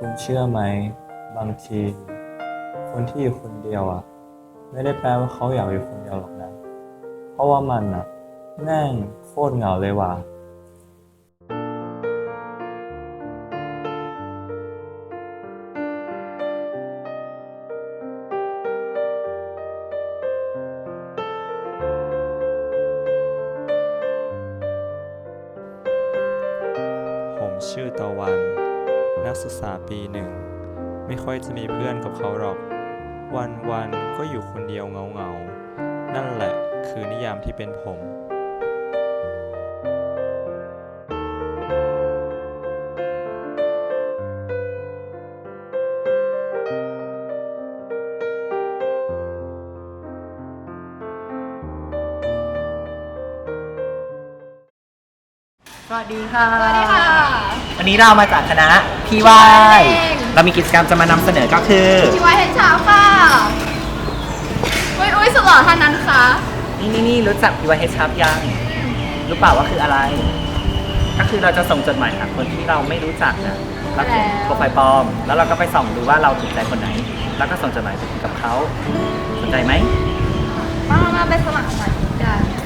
คุณเชื่อไหม บางที คนที่อยู่คนเดียวอะ ไม่ได้แปลว่าเขาอยากอยู่คนเดียวหรอกนะ เพราะว่ามันอะ แม่งโคตรเหงาเลยว่ะผมชื่อตะวัน นักศึกษาปีหนึ่ง ไม่ค่อยจะมีเพื่อนกับเขาหรอก วันวันๆก็อยู่คนเดียวเงาเงาๆนั่นแหละคือนิยามที่เป็นผม สวัสดีค่ะ สวัสดีค่ะ วันนี้เรามาจากคณะพี่วายเอง เรามีกิจกรรมจะมานำเสนอก็คือที่ไว้เห็นเช้าค่ะ อุ้ยอุ้ยสุดหล่อท่านนั้นค่ะนี่นี่นี่รู้จักพี่วายเฮชับยังรู้เปล่าว่าคืออะไร ก็คือเราจะส่งจดหมายหาคนที่เราไม่รู้จักนะแล้วเขียนแล้วโปรไฟล์ปลอม แล้วเราก็ไปส่องดูว่าเราถูกใจคนไหน แล้วก็ส่งจดหมายไปถึงกับเขาสนใจไหมมามามาไปสมัครสมาชิ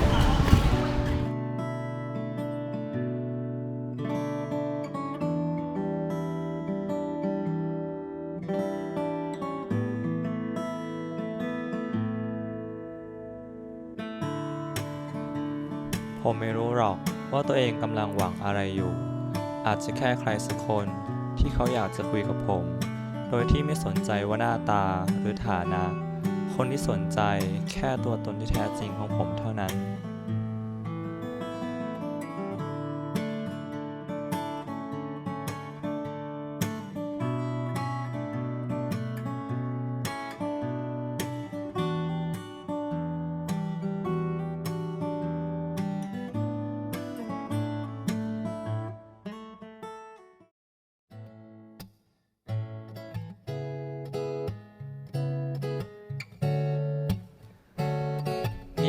ผมไม่รู้หรอกว่าตัวเองกำลังหวังอะไรอยู่ อาจจะแค่ใครสักคนที่เขาอยากจะคุยกับผม โดยที่ไม่สนใจว่าหน้าตาหรือฐานะ คนที่สนใจแค่ตัวตนที่แท้จริงของผมเท่านั้น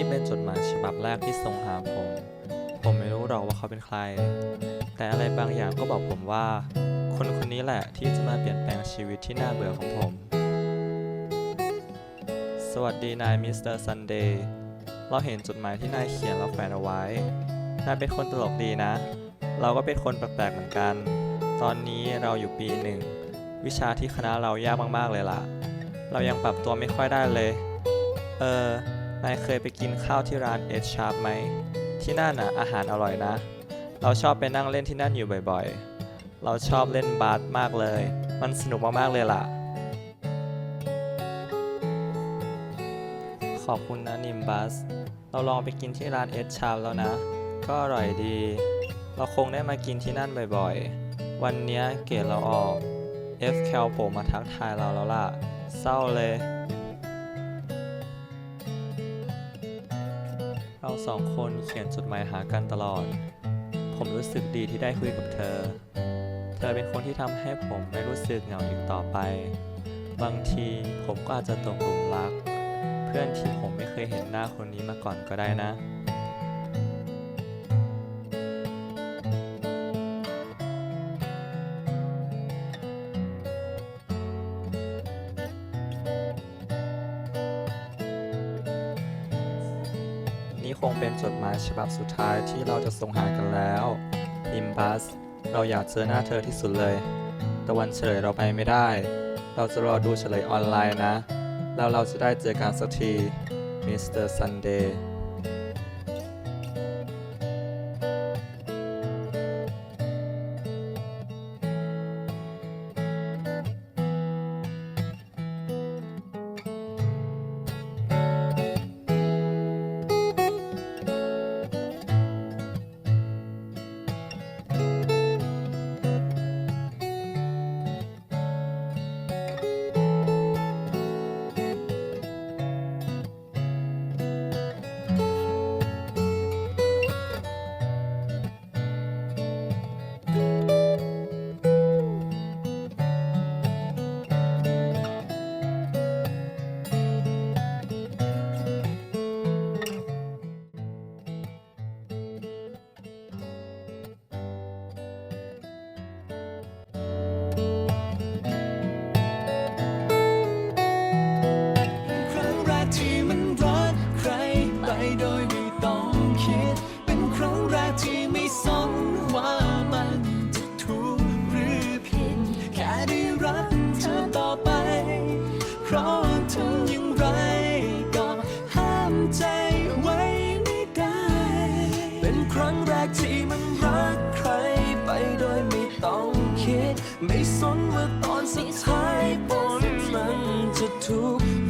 นี่เป็นจดหมายฉบับแรกที่ส่งหาผม ผมไม่รู้หรอกว่าเขาเป็นใคร แต่อะไรบางอย่างก็บอกผมว่า คนคนนี้แหละที่จะมาเปลี่ยนแปลงชีวิตที่น่าเบื่อของผม สวัสดีนายมิสเตอร์ซันเดย์เราเห็นจดหมายที่นายเขียนแล้วแขวนเอาไว้ นายเป็นคนตลกดีนะ เราก็เป็นคนแปลกๆเหมือนกัน ตอนนี้เราอยู่ปีหนึ่ง วิชาที่คณะเรายากมากๆเลยล่ะ เรายังปรับตัวไม่ค่อยได้เลย เออ นายเคยไปกินข้าวที่ร้านเอชชาร์ปไหม ที่นั่นน่ะอาหารอร่อยนะ เราชอบไปนั่งเล่นที่นั่นอยู่บ่อยๆ เราชอบเล่นบาสมากเลย มันสนุกมากๆเลยล่ะ ขอบคุณนะนิมบัส เราลองไปกินที่ร้านเอชชาร์ปแล้วนะ ก็อร่อยดี เราคงได้มากินที่นั่นบ่อยๆ วันนี้เกรดเราออก F แคลโผล่มาทักทายเราแล้วล่ะ เศร้าเลย เราสองคนเขียนจดหมายหากันตลอด ผมรู้สึกดีที่ได้คุยกับเธอ เธอเป็นคนที่ทำให้ผมไม่รู้สึกเหงาอีกต่อไป บางทีผมก็อาจจะตกหลุมรัก เพื่อนที่ผมไม่เคยเห็นหน้าคนนี้มาก่อนก็ได้นะ คงเป็นจดหมายฉบับสุดท้ายที่เราจะส่งหากันแล้วนิมบัส เราอยากเจอหน้าเธอที่สุดเลยแต่วันเฉลยเราไปไม่ได้ เราจะรอดูเฉลยออนไลน์นะ แล้วเราจะได้เจอกันสักทีมิสเตอร์ซันเดย์ สุดท้ายผลมันจะทุกห